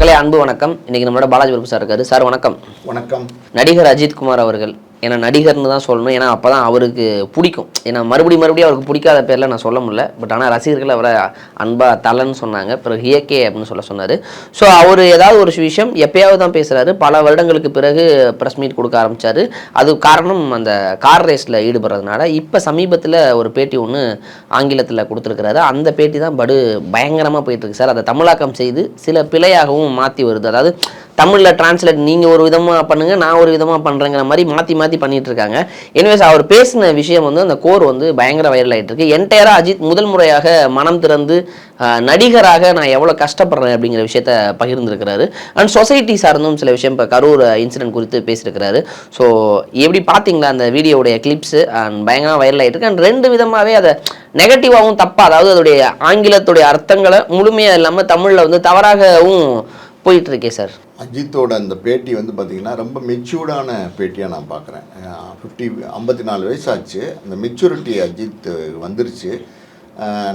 மக்களே அன்பு வணக்கம். இன்னைக்கு நம்மளோட பாலாஜி பிரபு சார் இருக்காரு. சார் வணக்கம். வணக்கம். நடிகர் அஜித் குமார் அவர்கள் ஏன்னா நடிகர்னு தான் சொல்லணும். ஏன்னா அப்போ தான் அவருக்கு பிடிக்கும். ஏன்னா மறுபடியும் மறுபடியும் அவருக்கு பிடிக்காத பேரில் நான் சொல்ல முடியல. பட் ஆனால் ரசிகர்கள் அவரை அன்பா தலன்னு சொன்னாங்க. பிறகு இயக்கே அப்படின்னு சொல்ல சொன்னார். ஸோ அவர் ஏதாவது ஒரு விஷயம் எப்பயாவது தான் பேசுகிறாரு பல வருடங்களுக்கு பிறகு ப்ரெஸ் மீட் கொடுக்க ஆரம்பிச்சாரு. அது காரணம் அந்த கார் ரேஸில் ஈடுபடுறதுனால இப்போ சமீபத்தில் ஒரு பேட்டி ஒன்று ஆங்கிலத்தில் கொடுத்துருக்கிறாரு. அந்த பேட்டி தான் படு பயங்கரமாக போயிட்டுருக்கு சார் அதை தமிழாக்கம் செய்து சில பிழையாகவும் மாற்றி வருது. அதாவது தமிழில் டிரான்ஸ்லேட் நீங்கள் ஒரு விதமாக பண்ணுங்க நான் ஒரு விதமாக பண்ணுறேங்கிற மாதிரி மாற்றி மாற்றி பண்ணிட்டு இருக்காங்க எனிவேஸ் அவர் பேசின விஷயம் வந்து அந்த கோர் வந்து பயங்கர வைரல் ஆகிட்டு இருக்கு என்டையராக அஜித் முதல் முறையாக மனம் திறந்து நடிகராக நான் எவ்வளோ கஷ்டப்படுறேன் அப்படிங்கிற விஷயத்த பகிர்ந்துருக்கிறாரு. அண்ட் சொசைட்டி சார்ந்தும் சில விஷயம் இப்போ கரூர் இன்சிடென்ட் குறித்து பேசியிருக்கிறாரு. ஸோ எப்படி பார்த்தீங்களா அந்த வீடியோவுடைய கிளிப்ஸு அண்ட் பயங்கரமாக வைரல் ஆகிட்டு இருக்கு அண்ட் ரெண்டு விதமாகவே அதை நெகட்டிவாகவும் தப்பாக அதாவது அதோடைய ஆங்கிலத்துடைய அர்த்தங்களை முழுமையாக இல்லாமல் தமிழில் வந்து தவறாகவும் போயிட்டு இருக்கே சார். அஜித்தோட அந்த பேட்டி வந்து பார்த்திங்கன்னா ரொம்ப மெச்சூர்டான பேட்டியாக நான் பார்க்குறேன் ஃபிஃப்டி ஐம்பத்தி நாலு வயசு ஆச்சு அந்த மெச்சூரிட்டி அஜித் வந்துருச்சு.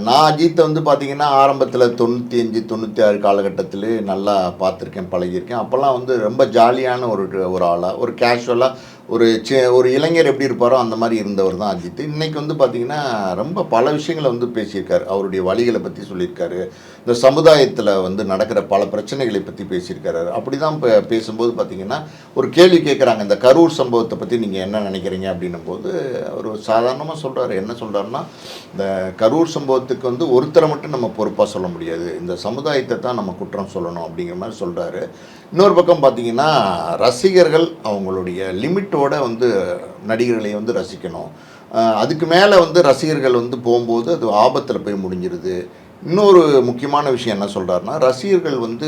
நான் அஜித்தை வந்து பார்த்திங்கன்னா ஆரம்பத்தில் தொண்ணூற்றி அஞ்சு தொண்ணூற்றி ஆறு காலகட்டத்தில் நல்லா பார்த்துருக்கேன் பழகியிருக்கேன். அப்போல்லாம் வந்து ரொம்ப ஜாலியான ஒரு ஒரு ஆளாக ஒரு கேஷுவலாக ஒரு சி ஒரு இளைஞர் எப்படி இருப்பாரோ அந்த மாதிரி இருந்தவர் தான் அஜித். இன்றைக்கி வந்து பார்த்தீங்கன்னா ரொம்ப பல விஷயங்களை வந்து பேசியிருக்கார். அவருடைய வழிகளை பற்றி சொல்லியிருக்காரு. இந்த சமுதாயத்தில் வந்து நடக்கிற பல பிரச்சனைகளை பற்றி பேசியிருக்காரு. அப்படி தான் இப்போ பேசும்போது பார்த்தீங்கன்னா ஒரு கேள்வி கேட்குறாங்க இந்த கரூர் சம்பவத்தை பற்றி நீங்கள் என்ன நினைக்கிறீங்க அப்படின்னும் போது அவர் சாதாரணமாக சொல்கிறாரு என்ன சொல்கிறாருன்னா இந்த கரூர் சம்பவத்துக்கு வந்து ஒருத்தரை மட்டும் நம்ம பொறுப்பாக சொல்ல முடியாது. இந்த சமுதாயத்தை தான் நம்ம குற்றம் சொல்லணும் அப்படிங்கிற மாதிரி சொல்கிறாரு இன்னொரு பக்கம் பார்த்தீங்கன்னா ரசிகர்கள் அவங்களுடைய லிமிட் லிமிட்டோட வந்து நடிகர்களை வந்து ரசிக்கணும். அதுக்கு மேலே வந்து ரசிகர்கள் வந்து போகும்போது அது ஆபத்தில் போய் முடிஞ்சிருது. இன்னொரு முக்கியமான விஷயம் என்ன சொல்கிறாருன்னா ரசிகர்கள் வந்து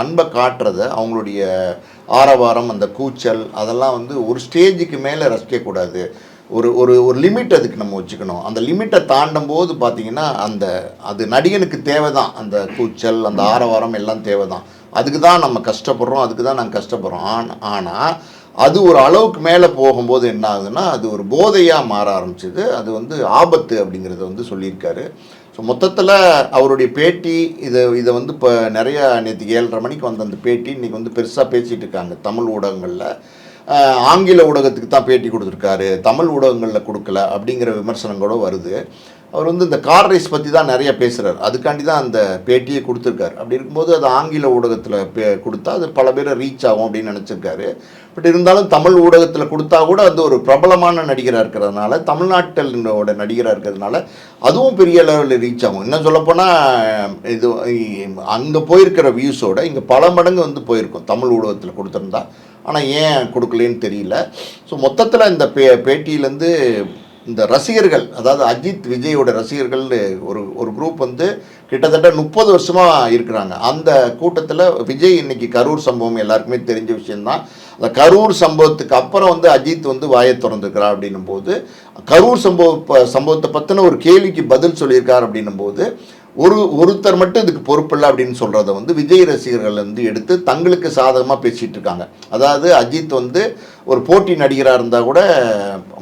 அன்பை காட்டுறத அவங்களுடைய ஆரவாரம் அந்த கூச்சல் அதெல்லாம் வந்து ஒரு ஸ்டேஜுக்கு மேலே ரசிக்கக்கூடாது ஒரு ஒரு ஒரு லிமிட் அதுக்கு நம்ம வச்சுக்கணும். அந்த லிமிட்டை தாண்டும் போது பார்த்திங்கன்னா அந்த அது நடிகனுக்கு தேவை தான் அந்த கூச்சல் அந்த ஆரவாரம் எல்லாம் தேவை தான் அதுக்கு தான் நம்ம கஷ்டப்படுறோம் அதுக்கு தான் நாங்கள் கஷ்டப்படுறோம். ஆன் ஆனால் அது ஒரு அளவுக்கு மேலே போகும்போது என்ன ஆகுதுன்னா அது ஒரு போதையாக மாற ஆரம்பிச்சது. அது வந்து ஆபத்து அப்படிங்கிறத வந்து சொல்லியிருக்காரு. ஸோ மொத்தத்தில் அவருடைய பேட்டி இதை இதை வந்து இப்போ நிறையா நேற்று ஏழரை மணிக்கு வந்த அந்த பேட்டி இன்றைக்கி வந்து பெருசாக பேசிகிட்டு இருக்காங்க தமிழ் ஊடகங்களில். ஆங்கில ஊடகத்துக்கு தான் பேட்டி கொடுத்துருக்காரு. தமிழ் ஊடகங்களில் கொடுக்கல அப்படிங்கிற விமர்சனம் கூட வருது. அவர் வந்து இந்த கார் ரேஸ் பற்றி தான் நிறைய பேசுகிறார் அதுக்காண்டி தான் அந்த பேட்டியை கொடுத்துருக்காரு. அப்படி இருக்கும்போது அது ஆங்கில ஊடகத்தில் பே கொடுத்தா அது பல பேரை ரீச் ஆகும் அப்படின்னு நினச்சிருக்காரு. பட் இருந்தாலும் தமிழ் ஊடகத்தில் கொடுத்தா கூட அது ஒரு பிரபலமான நடிகராக இருக்கிறதுனால தமிழ்நாட்டிலோட நடிகராக இருக்கிறதுனால அதுவும் பெரிய லெவலில் ரீச் ஆகும். என்ன சொல்லப்போனால் இது அங்கே போயிருக்கிற வியூஸோட இங்கே பல மடங்கு வந்து போயிருக்கும். தமிழ் ஊடகத்தில் கொடுத்துருந்தா. ஆனால் ஏன் கொடுக்கலன்னு தெரியல. ஸோ மொத்தத்தில் இந்த பே பேட்டியிலேருந்து இந்த ரசிகர்கள் அதாவது அஜித் விஜயோட ரசிகர்கள்னு ஒரு ஒரு குரூப் வந்து கிட்டத்தட்ட முப்பது வருஷமாக இருக்கிறாங்க. அந்த கூட்டத்தில் விஜய் இன்னைக்கு கரூர் சம்பவம் எல்லாருக்குமே தெரிஞ்ச விஷயந்தான் அந்த கரூர் சம்பவத்துக்கு அப்புறம் வந்து அஜித் வந்து வாயை திறந்துருக்கிறார் அப்படின்னும் போது கரூர் சம்பவ சம்பவத்தை பற்றின ஒரு கேள்விக்கு பதில் சொல்லியிருக்கார் அப்படின்னும் போது ஒரு ஒருத்தர் மட்டும் இதுக்கு பொறுப்பில்லை அப்படின்னு சொல்கிறத வந்து விஜய் ரசிகர்கள் வந்து எடுத்து தங்களுக்கு சாதகமாக பேசிகிட்டு இருக்காங்க. அதாவது அஜித் வந்து ஒரு போட்டி நடிகராக இருந்தால் கூட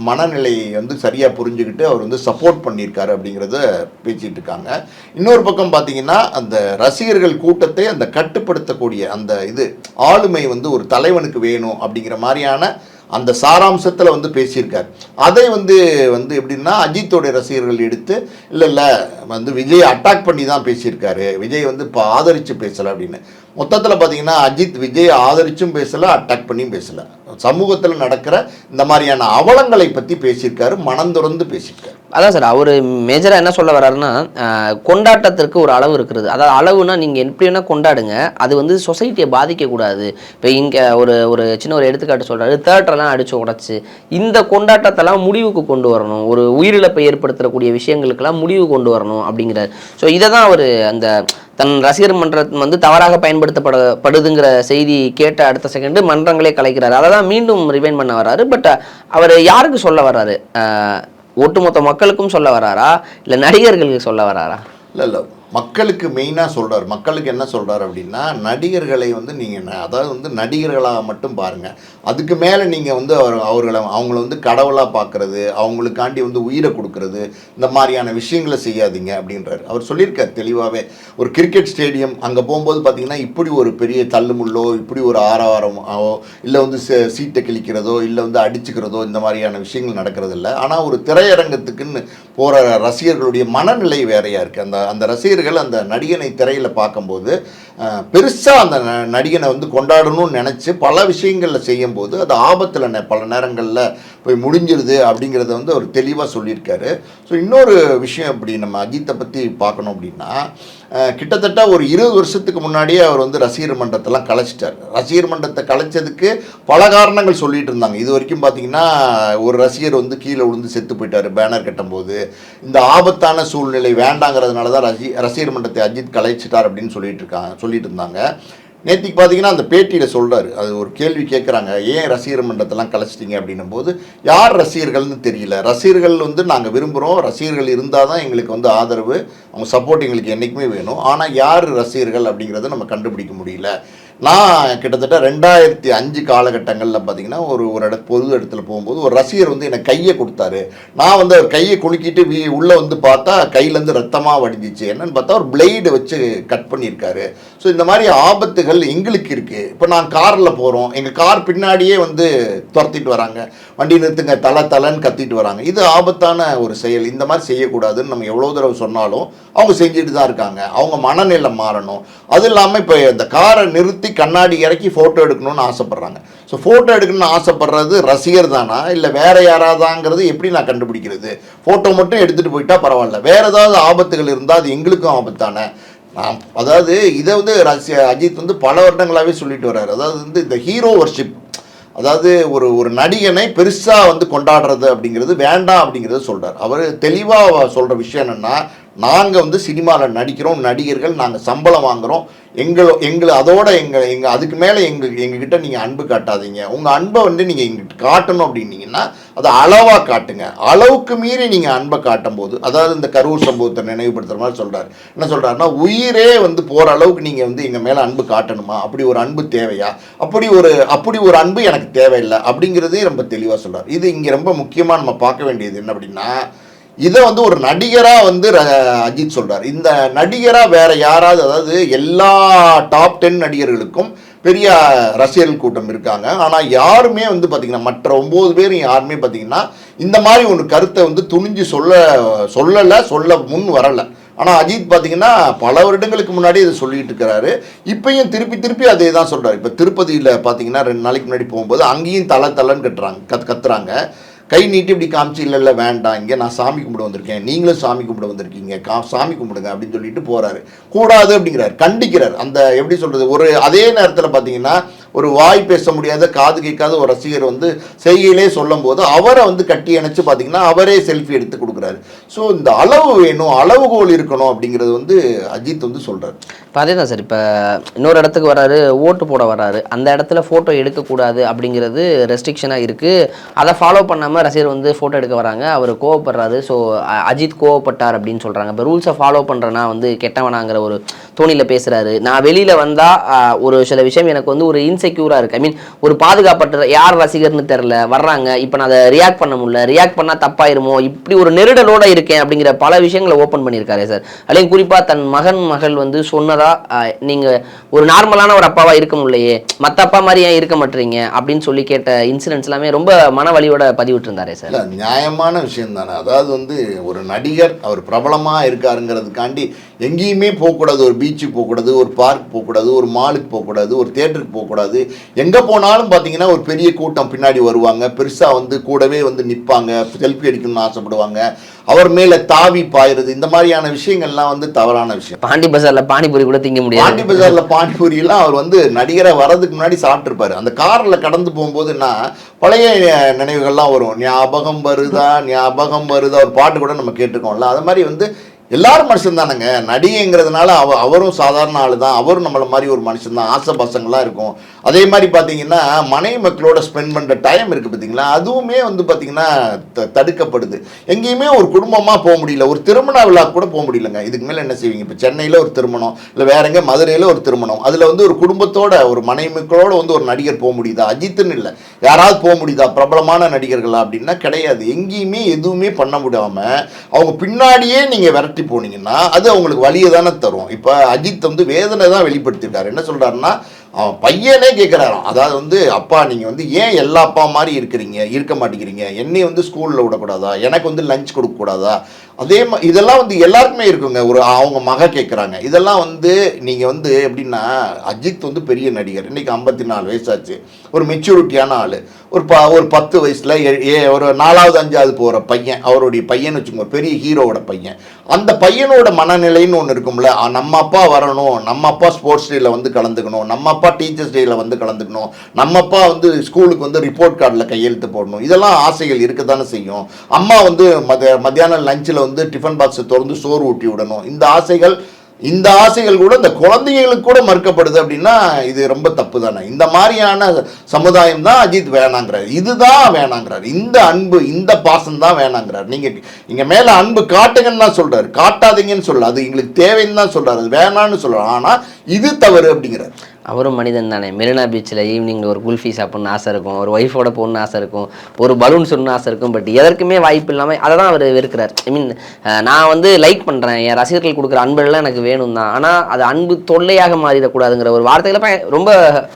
மனநிலையை வந்து சரியாக புரிஞ்சுக்கிட்டு அவர் வந்து சப்போர்ட் பண்ணியிருக்காரு அப்படிங்கிறத பேசிகிட்டு இருக்காங்க. இன்னொரு பக்கம் பார்த்தீங்கன்னா அந்த ரசிகர்கள் கூட்டத்தை அந்த கட்டுப்படுத்தக்கூடிய அந்த இது ஆளுமை வந்து ஒரு தலைவனுக்கு வேணும் அப்படிங்கிற மாதிரியான அந்த சாராம்சத்தில் வந்து பேசியிருக்கார். அதை வந்து வந்து எப்படின்னா அஜித்தோடைய ரசிகர்கள் எடுத்து இல்லை இல்லை வந்து விஜய் அட்டாக் பண்ணி தான் பேசியிருக்காரு. விஜய் வந்து இப்போ ஆதரித்து பேசலை அப்படின்னு. மொத்தத்தில் பார்த்தீங்கன்னா அஜித் விஜய் ஆதரிச்சும் பேசலை அட்டாக் பண்ணியும் பேசலை. சமூகத்தில் நடக்கிற இந்த மாதிரியான அவலங்களை பற்றி பேசியிருக்காரு மனம் திறந்து பேசியிருக்காரு. அதான் சார் அவர் மேஜராக என்ன சொல்ல வர்றாருன்னா கொண்டாட்டத்திற்கு ஒரு அளவு இருக்கிறது அதாவது அளவுனா நீங்கள் எப்படி வேணால் கொண்டாடுங்க. அது வந்து சொசைட்டியை பாதிக்கக்கூடாது இப்போ இங்கே ஒரு ஒரு சின்ன ஒரு எடுத்துக்காட்டு சொல்கிறாரு தேட்டரெல்லாம் அடித்து உடச்சி இந்த கொண்டாட்டத்தெல்லாம் முடிவுக்கு கொண்டு வரணும். ஒரு உயிரிழப்பை ஏற்படுத்தக்கூடிய விஷயங்களுக்கெல்லாம் முடிவு கொண்டு வரணும் அப்படிங்கிறார். ஸோ இதை தான் அவர் அந்த தன் ரசிகர் மன்றம் வந்து தவறாக பயன்படுத்தப்படப்படுதுங்கிற செய்தி கேட்ட அடுத்த செகண்டு மன்றங்களே கலைக்கிறார். அதை தான் மீண்டும் ரிவைன் பண்ண வர்றாரு. பட் அவர் யாருக்கு சொல்ல வர்றாரு? ஆஹ், ஒட்டுமொத்த மக்களுக்கும் சொல்ல வராரா இல்லை நடிகர்களுக்கு சொல்ல வராரா இல்லை இல்லை. மக்களுக்கு மெயினாக சொல்கிறார் மக்களுக்கு என்ன சொல்கிறார் அப்படின்னா நடிகர்களை வந்து நீங்கள் அதாவது வந்து நடிகர்களாக மட்டும் பாருங்கள் அதுக்கு மேலே நீங்கள் வந்து அவர் அவர்களை அவங்கள வந்து கடவுளாக பார்க்குறது அவங்களுக்காண்டி வந்து உயிரை கொடுக்கறது இந்த மாதிரியான விஷயங்களை செய்யாதீங்க அப்படின்றார். அவர் சொல்லியிருக்கார் தெளிவாகவே ஒரு கிரிக்கெட் ஸ்டேடியம் அங்கே போகும்போது பார்த்தீங்கன்னா இப்படி ஒரு பெரிய தள்ளுமுள்ளோ இப்படி ஒரு ஆரவாரமோ இல்லை வந்து சீட்டை கிழிக்கிறதோ இல்லை வந்து அடிச்சுக்கிறதோ இந்த மாதிரியான விஷயங்கள் நடக்கிறது இல்லை ஆனால் ஒரு திரையரங்கத்துக்குன்னு போகிற ரசிகர்களுடைய மனநிலை வேறையாக இருக்குது அந்த அந்த ரசிகர் ரசிகர்கள் அந்த நடிகனை திரையில் பார்க்கும்போது பெருசாக அந்த ந- நடிகனை வந்து கொண்டாடணும்னு நினச்சி பல விஷயங்களில் செய்யும்போது அது ஆபத்தில் நெ- பல நேரங்களில் போய் முடிஞ்சிருது அப்படிங்கிறத வந்து அவர் தெளிவாக சொல்லியிருக்காரு. ஸோ இன்னொரு விஷயம் அப்படி நம்ம அஜித்தை பற்றி பார்க்கணும் அப்படின்னா கிட்டத்தட்ட ஒரு இருபது வருஷத்துக்கு முன்னாடியே அவர் வந்து ரசிகர் மன்றத்தெல்லாம் கலைச்சிட்டார். ரசிகர் மன்றத்தை கலைச்சதுக்கு பல காரணங்கள் சொல்லிட்டு இருந்தாங்க. இது வரைக்கும் பார்த்தீங்கன்னா ஒரு ரசிகர் வந்து கீழே விழுந்து செத்து போயிட்டாரு பேனர் கட்டும்போது. இந்த ஆபத்தான சூழ்நிலை வேண்டாங்கிறதுனால தான் ரசி ரசிகர் மன்றத்தை அஜித் கலைச்சிட்டார் அப்படின்னு சொல்லிட்டு இருக்காங்க சொல்லிட்டு இருந்தாங்க. நேற்றுக்கு பார்த்தீங்கன்னா அந்த பேட்டியில் சொல்கிறாரு அது ஒரு கேள்வி கேட்குறாங்க ஏன் ரசிகர் மன்றத்தெல்லாம் கலைச்சிட்டிங்க அப்படின்னும் போது யார் ரசிகர்கள்னு தெரியல. ரசிகர்கள் வந்து நாங்கள் விரும்புகிறோம் ரசிகர்கள் இருந்தால் தான் எங்களுக்கு வந்து ஆதரவு. அவங்க சப்போர்ட் எங்களுக்கு என்றைக்குமே வேணும். ஆனால் யார் ரசிகர்கள் அப்படிங்கிறத நம்ம கண்டுபிடிக்க முடியல. நான் கிட்டத்தட்ட ரெண்டாயிரத்தி அஞ்சு காலகட்டங்களில் பார்த்தீங்கன்னா ஒரு ஒரு இடத்து பொது இடத்துல போகும்போது ஒரு ரசிகர் வந்து எனக்கு கையை கொடுத்தாரு. நான் வந்து அவர் கையை குலுக்கிட்டு வீ உள்ளே வந்து பார்த்தா கையிலேருந்து ரத்தமாக வடிஞ்சிச்சு. என்னன்னு பார்த்தா ஒரு பிளேடு வச்சு கட் பண்ணியிருக்காரு. ஸோ இந்த மாதிரி ஆபத்துகள் எங்களுக்கு இருக்குது இப்போ நான் காரில் போகிறோம் எங்கள் கார் பின்னாடியே வந்து துரத்திட்டு வராங்க. வண்டி நிறுத்துங்க தலை தலைன்னு கத்திட்டு வராங்க. இது ஆபத்தான ஒரு செயல். இந்த மாதிரி செய்யக்கூடாதுன்னு நம்ம எவ்வளோ தடவை சொன்னாலும் அவங்க செஞ்சுட்டு தான் இருக்காங்க. அவங்க மனநிலை மாறணும். அது இல்லாமல் இப்போ இந்த காரை நிறுத்தி கண்ணாடி இறக்கி ஃபோட்டோ எடுக்கணும்னு ஆசைப்பட்றாங்க. ஸோ ஃபோட்டோ எடுக்கணும்னு ஆசைப்படுறது ரசிகர் தானா? இல்லை வேற யாராதாங்கிறது எப்படி நான் கண்டுபிடிக்கிறது? ஃபோட்டோ மட்டும் எடுத்துகிட்டு போயிட்டா பரவாயில்ல. வேற ஏதாவது ஆபத்துகள் இருந்தால் அது எங்களுக்கும் ஆபத்தான? நான் அதாவது இதை வந்து ரசி அஜித் வந்து பல வருடங்களாகவே சொல்லிட்டு வர்றாரு. அதாவது வந்து இந்த ஹீரோ வர்ஷிப் அதாவது ஒரு ஒரு நடிகனை பெருசாக வந்து கொண்டாடுறது அப்படிங்கிறது வேண்டாம் அப்படிங்கிறத சொல்கிறார் அவர் தெளிவாக சொல்கிற விஷயம் என்னென்னா நாங்கள் வந்து சினிமாவில் நடிக்கிறோம் நடிகர்கள் நாங்கள் சம்பளம் வாங்குகிறோம் எங்களோ எங்களை அதோட எங்கள் எங்கள் அதுக்கு மேலே எங்கள் எங்ககிட்ட நீங்கள் அன்பு காட்டாதீங்க. உங்கள் அன்பை வந்து நீங்கள் எங்கிட்ட காட்டணும் அப்படின்னீங்கன்னா அதை அளவாக காட்டுங்க. அளவுக்கு மீறி நீங்கள் அன்பை காட்டும் போது அதாவது இந்த கரூர் சம்பவத்தை நினைவுபடுத்துகிற மாதிரி சொல்கிறார் என்ன சொல்கிறாருன்னா உயிரே வந்து போகிற அளவுக்கு நீங்கள் வந்து எங்கள் மேலே அன்பு காட்டணுமா? அப்படி ஒரு அன்பு தேவையா? அப்படி ஒரு அப்படி ஒரு அன்பு எனக்கு தேவையில்லை அப்படிங்கிறதே ரொம்ப தெளிவாக சொல்கிறார் இது இங்கே ரொம்ப முக்கியமாக நம்ம பார்க்க வேண்டியது என்ன அப்படின்னா இதை வந்து ஒரு நடிகராக வந்து ர- அஜித் சொல்கிறார் இந்த நடிகராக வேறு யாராவது அதாவது எல்லா டாப் டென் நடிகர்களுக்கும் பெரிய ரசிகர்கள் கூட்டம் இருக்காங்க. ஆனால் யாருமே வந்து பார்த்திங்கன்னா மற்ற ஒம்பது பேரும் யாருமே பார்த்தீங்கன்னா இந்த மாதிரி ஒரு கருத்தை வந்து துணிஞ்சு சொல்ல சொல்லலை சொல்ல முன் வரலை. ஆனால் அஜித் பார்த்தீங்கன்னா பல வருடங்களுக்கு முன்னாடி இதை சொல்லிட்டு இருக்கிறாரு. இப்பயும் திருப்பி திருப்பி அதே தான் சொல்கிறார் இப்போ திருப்பதியில் பார்த்தீங்கன்னா ரெண்டு நாளைக்கு முன்னாடி போகும்போது அங்கேயும் தலை தலைன்னு கட்டுறாங்க கத் கத்துறாங்க. கை நீட்டி இப்படி காமிச்சு இல்லை இல்லை வேண்டாம். இங்கே நான் சாமி கும்பிட வந்திருக்கேன். நீங்களும் சாமி கும்பிட வந்திருக்கீங்க. கா சாமி கும்பிடுங்க அப்படின்னு சொல்லிட்டு போகிறாரு கூடாது அப்படிங்கிறார். கண்டிக்கிறார். அந்த எப்படி சொல்கிறது ஒரு அதே நேரத்தில் பார்த்தீங்கன்னா ஒரு வாய் பேச முடியாத காது கேட்காத ஒரு ரசிகர் வந்து செய்கையிலே சொல்லும் போது அவரை வந்து கட்டி அணைச்சு பார்த்தீங்கன்னா அவரே செல்ஃபி எடுத்து கொடுக்குறாரு. ஸோ இந்த அளவு வேணும் அளவுகோல் இருக்கணும் அப்படிங்கிறது வந்து அஜித் வந்து சொல்கிறார் இப்போ அதே தான் சார். இப்போ இன்னொரு இடத்துக்கு வராரு ஓட்டு போட வராரு. அந்த இடத்துல ஃபோட்டோ எடுக்கக்கூடாது அப்படிங்கிறது ரெஸ்ட்ரிக்ஷனாக இருக்குது அதை ஃபாலோ பண்ணாமல் ரசிகர் வந்து ஃபோட்டோ எடுக்க வராங்க. அவர் கோவப்படுறாரு. ஸோ அஜித் கோவப்பட்டார் அப்படின்னு சொல்கிறாங்க இப்போ ரூல்ஸை ஃபாலோ பண்ணுறேன்னா வந்து கெட்டவனாங்கிற ஒரு தோணியில் பேசுகிறாரு நான் வெளியில் வந்தால் ஒரு சில விஷயம் எனக்கு வந்து ஒரு இன்ஸ் இன்செக்யூராக இருக்குது ஐ மீன் ஒரு பாதுகாப்பற்ற யார் ரசிகர்னு தெரில வர்றாங்க. இப்போ நான் அதை ரியாக்ட் பண்ண முடியல. ரியாக்ட் பண்ணால் தப்பாயிருமோ? இப்படி ஒரு நெருடலோட இருக்கேன் அப்படிங்கிற பல விஷயங்களை ஓப்பன் பண்ணியிருக்காரு சார். அதுலேயும் குறிப்பாக தன் மகன் மகள் வந்து சொன்னதா நீங்கள் நீங்க ஒரு நார்மலான ஒரு அப்பாவாக இருக்க முடியலையே. மற்ற அப்பா மாதிரி ஏன் இருக்க மாட்டீங்க? அப்படின்னு சொல்லி கேட்ட இன்சிடென்ட்ஸ் எல்லாமே ரொம்ப மன வலியோட சார். நியாயமான விஷயம் தானே. அதாவது வந்து ஒரு நடிகர் அவர் பிரபலமா இருக்காருங்கிறதுக்காண்டி எங்கேயுமே போகக்கூடாது. ஒரு பீச்சுக்கு போகக்கூடாது ஒரு பார்க் போகக்கூடாது ஒரு மாலுக்கு போகக்கூடாது ஒரு தேட்டருக்கு போகக்கூடாது. எங்கே போனாலும் பார்த்தீங்கன்னா ஒரு பெரிய கூட்டம் பின்னாடி வருவாங்க. பெருசாக வந்து கூடவே வந்து நிற்பாங்க செல்ஃபி எடுக்கணும்னு ஆசைப்படுவாங்க. அவர் மேலே தாவி பாயுறது. இந்த மாதிரியான விஷயங்கள்லாம் வந்து தவறான விஷயம். பாண்டி பஜார்ல பானிபூரி கூட திங்க முடியாது. பாண்டி பஜார்ல பானிபூரி எல்லாம் அவர் வந்து நடிகரை வர்றதுக்கு முன்னாடி சாப்பிட்டுருப்பாரு. அந்த கார்ல கடந்து போகும்போதுன்னா பழைய நினைவுகள்லாம் வரும். ஞாபகம் வருதா ஞாபகம் வருதா? ஒரு பாட்டு கூட நம்ம கேட்டிருக்கோம்ல. அது மாதிரி வந்து எல்லாரும் மனுஷன் தானங்க நடிகைங்கிறதுனால அவ அவரும் சாதாரண ஆளு தான் அவரும் நம்மளை மாதிரி ஒரு மனுஷன் தான் ஆசை பசங்களாம் இருக்கும். அதே மாதிரி பார்த்தீங்கன்னா மனைவி மக்களோட ஸ்பெண்ட் பண்ணுற டைம் இருக்குது பார்த்தீங்களா அதுவுமே வந்து பார்த்தீங்கன்னா த- தடுக்கப்படுது. எங்கேயுமே ஒரு குடும்பமாக போக முடியல. ஒரு திருமண விழா கூட போக முடியலங்க. இதுக்கு மேலே என்ன செய்வீங்க? இப்போ சென்னையில் ஒரு திருமணம் இல்லை வேற எங்கே மதுரையில் ஒரு திருமணம். அதில் வந்து ஒரு குடும்பத்தோட ஒரு மனைவி மக்களோட வந்து ஒரு நடிகர் போக முடியுதா? அஜித்துன்னு இல்லை. யாராவது போக முடியுதா? பிரபலமான நடிகர்களா? அப்படின்னா கிடையாது. எங்கேயுமே எதுவுமே பண்ண முடியாமல் அவங்க பின்னாடியே நீங்கள் விரட்டி போனீங்கன்னா அது அவங்களுக்கு வழியை தானே தரும். இப்போ அஜித் வந்து வேதனை தான் வெளிப்படுத்திட்டார். என்ன சொல்கிறாருன்னா அவன் பையனே கேட்குறாராம் அதாவது வந்து அப்பா நீங்கள் வந்து ஏன் எல்லா அப்பா மாதிரி இருக்கிறீங்க? இருக்க மாட்டேங்கிறீங்க. என்னையும் வந்து ஸ்கூலில் விடக்கூடாதா? எனக்கு வந்து லஞ்ச் கொடுக்கக்கூடாதா? அதே மா இதெல்லாம் வந்து எல்லாருக்குமே இருக்குங்க. ஒரு அவங்க மக கேட்குறாங்க இதெல்லாம் வந்து நீங்கள் வந்து எப்படின்னா அஜித் வந்து பெரிய நடிகர். இன்றைக்கி ஐம்பத்தி நாலு வயசாச்சு. ஒரு மெச்சூரிட்டியான ஆள். ஒரு ப ஒரு பத்து வயசில் ஏ ஒரு நாலாவது அஞ்சாவது போகிற பையன் அவருடைய பையன் வச்சுக்கோங்க பெரிய ஹீரோவோட பையன். அந்த பையனோட மனநிலைன்னு ஒன்று இருக்கும்ல நம்ம அப்பா வரணும் நம்ம அப்பா ஸ்போர்ட்ஸ் டேயில் வந்து கலந்துக்கணும் நம்ம அப்பா டீச்சர்ஸ் டேயில் வந்து கலந்துக்கணும் நம்ம அப்பா வந்து ஸ்கூலுக்கு வந்து ரிப்போர்ட் கார்டில் கையெழுத்து போடணும் இதெல்லாம் ஆசைகள் இருக்க தானே செய்யும். அம்மா வந்து மத மத்தியானம் லஞ்சில் வந்து டிஃபன் பாக்ஸை திறந்து சோறு ஊட்டி விடணும். இந்த ஆசைகள் இந்த ஆசைகள் கூட இந்த குழந்தைகளுக்கு கூட மறுக்கப்படுது அப்படின்னா இது ரொம்ப தப்பு தானே இந்த மாதிரியான சமுதாயம் தான் அஜித் வேணாங்கிறார். இதுதான் வேணாங்கிறார். இந்த அன்பு இந்த பாசம் தான் வேணாங்கிறார். நீங்கள் இங்கே மேலே அன்பு காட்டுங்கன்னு தான் சொல்கிறார் காட்டாதீங்கன்னு சொல்ல அது எங்களுக்கு தேவைன்னு தான் சொல்கிறார் அது வேணான்னு சொல்கிறார் ஆனால் இது தவறு அப்படிங்கிறார். அவரும் மனிதன் தானே. மெரினா பீச்சில் ஈவினிங்கில் ஒரு குல்ஃபி சாப்பிட்ணுன்னு ஆசை இருக்கும். ஒரு ஒய்ஃபோட போகணுன்னு ஆசை இருக்கும். ஒரு பலூன் சொல்லணும்னு ஆசை இருக்கும். பட் எதற்குமே வாய்ப்பு இல்லாமல் அதை தான் அவர் வெறுக்கிறார். ஐ மீன் நான் வந்து லைக் பண்ணுறேன் என் ரசிகர்கள் கொடுக்குற அன்பெல்லாம் எனக்கு வேணும் தான். ஆனால் அது அன்பு தொல்லையாக மாறிடக்கூடாதுங்கிற ஒரு வார்த்தைகளை ரொம்ப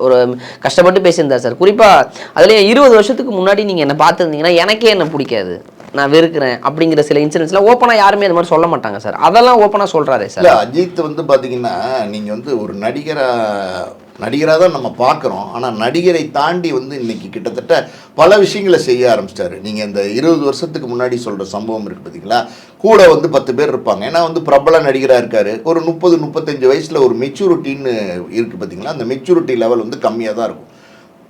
ஒரு கஷ்டப்பட்டு பேசியிருந்தார் சார். குறிப்பாக அதுலேயே இருபது வருஷத்துக்கு முன்னாடி நீங்கள் என்னை பார்த்துருந்தீங்கன்னா எனக்கே என்ன பிடிக்காது. நான் வெறுக்கிறேன் அப்படிங்கிற சில இன்சிடென்ட்ஸ்லாம் ஓப்பனாக யாருமே அந்த மாதிரி சொல்ல மாட்டாங்க சார் அதெல்லாம் ஓப்பனாக சொல்கிறாரே சார் அஜித் வந்து பார்த்தீங்கன்னா நீங்கள் வந்து ஒரு நடிகராக நடிகராக தான் நம்ம பார்க்குறோம் ஆனால் நடிகரை தாண்டி வந்து இன்னைக்கு கிட்டத்தட்ட பல விஷயங்களை செய்ய ஆரம்பிச்சிட்டாரு. நீங்கள் இந்த இருபது வருஷத்துக்கு முன்னாடி சொல்கிற சம்பவம் இருக்குது பார்த்தீங்களா கூட வந்து பத்து பேர் இருப்பாங்க. ஏன்னா வந்து பிரபல நடிகராக இருக்கார். ஒரு முப்பது முப்பத்தஞ்சு வயசில் ஒரு மெச்சூரிட்டின்னு இருக்குது பார்த்தீங்களா அந்த மெச்சூரிட்டி லெவல் வந்து கம்மியாக தான் இருக்கும்.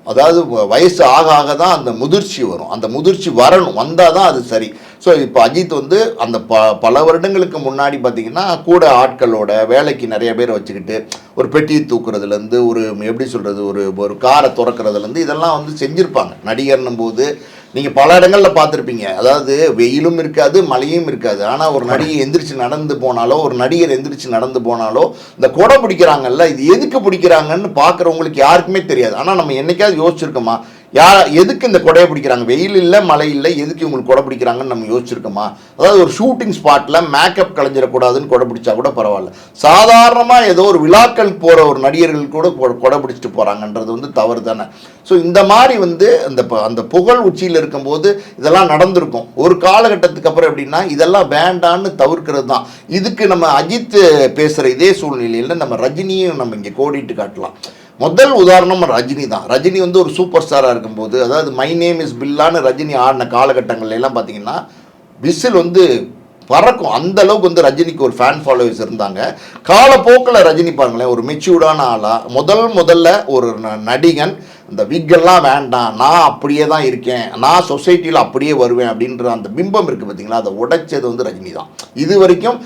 அதாவது வ- வயசு ஆக ஆக தான் அந்த முதிர்ச்சி வரும். அந்த முதிர்ச்சி வரணும். வந்தால் தான் அது சரி. ஸோ இப்போ அஜித் வந்து அந்த ப பல வருடங்களுக்கு முன்னாடி பார்த்தீங்கன்னா கூட ஆட்களோட வேலைக்கு நிறைய பேர் வச்சுக்கிட்டு ஒரு பெட்டியை தூக்குறதுலேருந்து ஒரு எப்படி சொல்கிறது ஒரு ஒரு காரை திறக்கிறதுலேருந்து இதெல்லாம் வந்து செஞ்சுருப்பாங்க. நடிகர்னும் போது நீங்கள் பல இடங்களில் பார்த்துருப்பீங்க. அதாவது வெயிலும் இருக்காது மழையும் இருக்காது. ஆனால் ஒரு நடிகை எந்திரிச்சு நடந்து போனாலோ ஒரு நடிகர் எந்திரிச்சு நடந்து போனாலோ இந்த கொடை பிடிக்கிறாங்கல்ல இது எதுக்கு பிடிக்கிறாங்கன்னு பார்க்குறவங்களுக்கு யாருக்குமே தெரியாது. ஆனால் நம்ம என்னைக்காவது யோசிச்சிருக்கோமா? யார் எதுக்கு இந்த கொடையை பிடிக்கிறாங்க? வெயில் இல்லை மழை இல்லை எதுக்கு இவங்களுக்கு கொடை பிடிக்கிறாங்கன்னு நம்ம யோசிச்சிருக்கோமா? அதாவது ஒரு ஷூட்டிங் ஸ்பாட்டில் மேக்கப் கலைஞ்சிடக்கூடாதுன்னு கொடை பிடிச்சா கூட பரவாயில்ல. சாதாரணமாக ஏதோ ஒரு விழாக்கள் போகிற ஒரு நடிகர்கள் கூட கொ- கொடை பிடிச்சிட்டு போகிறாங்கன்றது வந்து தவறு தானே. ஸோ இந்த மாதிரி வந்து அந்த ப- அந்த புகழ் உச்சியில் இருக்கும்போது இதெல்லாம் நடந்திருக்கும். ஒரு காலகட்டத்துக்கு அப்புறம் எப்படின்னா இதெல்லாம் வேண்டான்னு தவிர்க்கிறது தான். இதுக்கு நம்ம அஜித் பேசுகிற இதே சூழ்நிலையில் நம்ம ரஜினியும் நம்ம இங்கே கோடிட்டு காட்டலாம். முதல் உதாரணம் ரஜினி தான். ரஜினி வந்து ஒரு சூப்பர் ஸ்டாராக இருக்கும்போது அதாவது மை நேம் இஸ் பில்லான்னு ரஜினி ஆடின காலகட்டங்கள்ல எல்லாம் பார்த்தீங்கன்னா விசில் வந்து பறக்கும். அந்த அளவுக்கு வந்து ரஜினிக்கு ஒரு ஃபேன் ஃபாலோவர்ஸ் இருந்தாங்க. காலப்போக்கில் ரஜினி பாருங்களேன் ஒரு மெச்சூர்டான ஆளாக முதல் முதல்ல ஒரு ந- நடிகன் இந்த விக்கெல்லாம் வேண்டாம் நான் அப்படியே தான் இருக்கேன் நான் சொசைட்டியில் அப்படியே வருவேன் அப்படின்ற அந்த பிம்பம் இருக்குது பார்த்தீங்களா அதை உடைச்சது வந்து ரஜினி தான். இது வரைக்கும்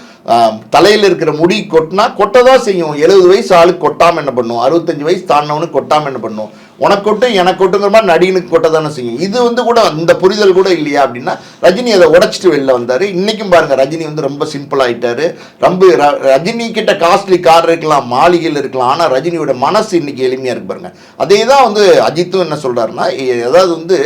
தலையில் இருக்கிற முடி கொட்டினா கொட்ட தான் செய்யும். எழுபது வயசு ஆளுக்கு கொட்டாமல் என்ன பண்ணும்? அறுபத்தஞ்சு வயசு தாண்டவனுக்கு கொட்டாமல் என்ன பண்ணும்? உனக்கொட்டும் எனக்கொட்டுங்கிற மாதிரி நடிகனுக்கு கொட்ட தானே செய்யும். இது வந்து கூட இந்த புரிதல் கூட இல்லையா அப்படின்னா ரஜினி அதை உடச்சிட்டு வெளில வந்தார். இன்றைக்கும் பாருங்கள் ரஜினி வந்து ரொம்ப சிம்பிள் ஆகிட்டாரு ரொம்ப ர- ரஜினி கிட்ட காஸ்ட்லி கார் இருக்கலாம் மாளிகையில் இருக்கலாம் ஆனால் ரஜினியோட மனசு இன்றைக்கி எளிமையாக இருக்கு பாருங்கள் அதே தான் வந்து அஜித்தும் என்ன சொல்கிறாருன்னா ஏதாவது வந்து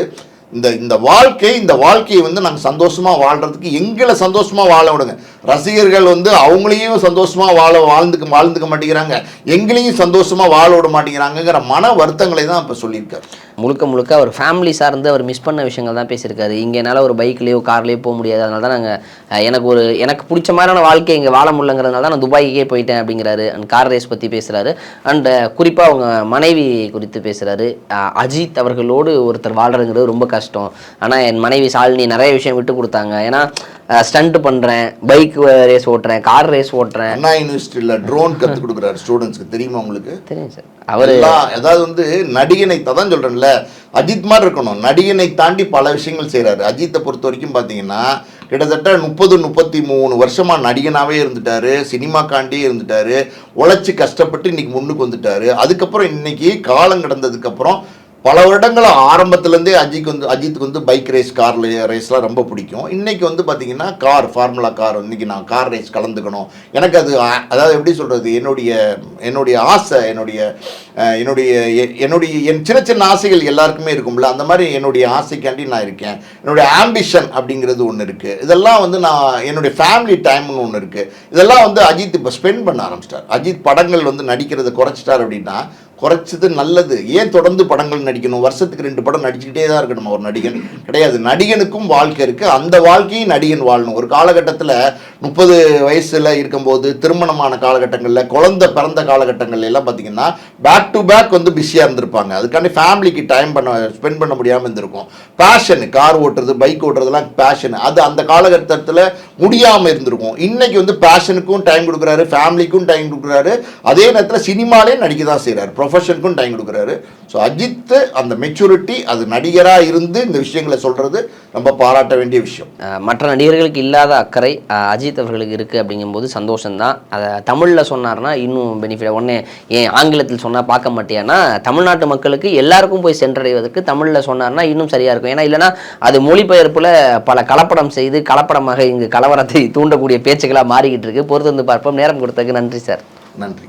இந்த இந்த வாழ்க்கை இந்த வாழ்க்கையை வந்து நாங்கள் சந்தோஷமாக வாழ்கிறதுக்கு எங்களை சந்தோஷமாக வாழ விடுங்க. ரசிகர்கள் வந்து அவங்களையும் சந்தோஷமாக வாழ வாழ்ந்துக்க வாழ்ந்துக்க மாட்டேங்கிறாங்க. எங்களையும் சந்தோஷமாக வாழ விட மாட்டேங்கிறாங்கங்கிற மன வருத்தங்களை தான் இப்போ சொல்லியிருக்காரு. முழுக்க முழுக்க அவர் ஃபேமிலி சார்ந்து அவர் மிஸ் பண்ண விஷயங்கள் தான் பேசியிருக்காரு. இங்கே என்னால் ஒரு பைக்லேயோ கார்லேயோ போக முடியாது. அதனால தான் நாங்கள் எனக்கு ஒரு எனக்கு பிடிச்ச மாதிரியான வாழ்க்கை இங்கே வாழ முடியலங்கிறதுனால தான் நான் துபாய்க்கே போயிட்டேன் அப்படிங்கிறாரு. அண்ட் கார் ரேஸ் பற்றி பேசுகிறாரு அண்ட் குறிப்பாக அவங்க மனைவி குறித்து பேசுகிறாரு அஜித் அவர்களோடு ஒருத்தர் வாழ்றதுங்கிறது ரொம்ப கஷ்டம். ஆனால் என் மனைவி சாலினி நிறைய விஷயம் விட்டு கொடுத்தாங்க. ஏன்னா ஸ்டண்ட் பண்ணுறேன் பைக் ரேஸ் ஓட்டுறேன் கார் ரேஸ் ஓட்டுறேன். அண்ணா யூனிவர்சிட்டியில் ட்ரோன் கற்றுக் கொடுக்குறாரு ஸ்டூடெண்ட்ஸ்க்கு தெரியுமா உங்களுக்கு? தெரியும் சார் அவர் அதாவது வந்து நடிகனை தான் சொல்றேன்ல அஜித் மாதிரி இருக்கணும். நடிகனை தாண்டி பல விஷயங்கள் செய்றாரு. அஜித்தை பொறுத்த வரைக்கும் பார்த்தீங்கன்னா கிட்டத்தட்ட முப்பது முப்பத்தி மூணு வருஷமாக நடிகனாகவே இருந்துட்டாரு. சினிமாக்காண்டியே இருந்துட்டாரு. உழைச்சி கஷ்டப்பட்டு இன்னைக்கு முன்னுக்கு வந்துட்டாரு. அதுக்கப்புறம் இன்னைக்கு காலம் கடந்ததுக்கப்புறம் பல வருடங்கள் ஆரம்பத்துலேருந்தே அஜித் வந்து அஜித்துக்கு வந்து பைக் ரேஸ் கார் ரேஸ்லாம் ரொம்ப பிடிக்கும். இன்றைக்கி வந்து பார்த்திங்கன்னா கார் ஃபார்முலா கார் இன்றைக்கி நான் கார் ரேஸ் கலந்துக்கணும். எனக்கு அது அதாவது எப்படி சொல்கிறது என்னுடைய என்னுடைய ஆசை என்னுடைய என்னுடைய எ- என்னுடைய என் சின்ன சின்ன ஆசைகள் எல்லாருக்குமே இருக்கும்ல அந்த மாதிரி என்னுடைய ஆசைக்காண்டி நான் இருக்கேன். என்னுடைய ஆம்பிஷன் அப்படிங்கிறது ஒன்று இருக்குது இதெல்லாம் வந்து நான் என்னுடைய ஃபேமிலி டைம்னு ஒன்று இருக்குது இதெல்லாம் வந்து அஜித் இப்போ ஸ்பெண்ட் பண்ண ஆரம்பிச்சிட்டார். அஜித் படங்கள் வந்து நடிக்கிறதை குறைச்சிட்டார் அப்படின்னா குறைச்சது நல்லது. ஏன் தொடர்ந்து படங்கள் நடிக்கணும்? வருஷத்துக்கு ரெண்டு படம் நடிச்சுக்கிட்டே தான் இருக்கணும் ஒரு நடிகன்? கிடையாது. நடிகனுக்கும் வாழ்க்கை இருக்குது அந்த வாழ்க்கையும் நடிகன் வாழணும். ஒரு காலகட்டத்தில் முப்பது வயசில் இருக்கும்போது திருமணமான காலகட்டங்களில் குழந்தை பிறந்த காலகட்டங்கள்ல எல்லாம் பார்த்தீங்கன்னா பேக் டு பேக் வந்து பிஸியாக இருந்திருப்பாங்க. அதுக்காண்டி ஃபேமிலிக்கு டைம் பண்ண ஸ்பெண்ட் பண்ண முடியாமல் இருந்திருக்கும். பேஷன் கார் ஓட்டுறது பைக் ஓட்டுறதுலாம் பேஷன் அது அந்த காலகட்டத்தில் முடியாமல் இருந்திருக்கும். இன்றைக்கி வந்து பேஷனுக்கும் டைம் கொடுக்குறாரு ஃபேமிலிக்கும் டைம் கொடுக்குறாரு. அதே நேரத்தில் சினிமாலே நடிக்க தான் செய்கிறாரு ப்ரொஃபஷனுக்கும் டைம் கொடுக்குறாரு. ஸோ அஜித் அந்த மெச்சூரிட்டி அது நடிகராக இருந்து இந்த விஷயங்களை சொல்கிறது ரொம்ப பாராட்ட வேண்டிய விஷயம். மற்ற நடிகர்களுக்கு இல்லாத அக்கறை அஜித் அவர்களுக்கு இருக்குது அப்படிங்கும்போது சந்தோஷம்தான். அதை தமிழில் சொன்னார்னா இன்னும் பெனிஃபிட் ஒன்றே ஏன் ஆங்கிலத்தில் சொன்னால் பார்க்க மாட்டியானா தமிழ்நாட்டு மக்களுக்கு எல்லாருக்கும் போய் சென்றடைவதற்கு தமிழில் சொன்னார்னா இன்னும் சரியாக இருக்கும். ஏன்னா இல்லைன்னா அது மொழிபெயர்ப்பில் பல கலப்படம் செய்து கலப்படமாக இங்கு கலவரத்தை தூண்டக்கூடிய பேச்சுக்களாக மாறிக்கிட்டு இருக்கு. பொறுத்து வந்து பார்ப்போம். நேரம் கொடுத்ததுக்கு நன்றி சார். நன்றி.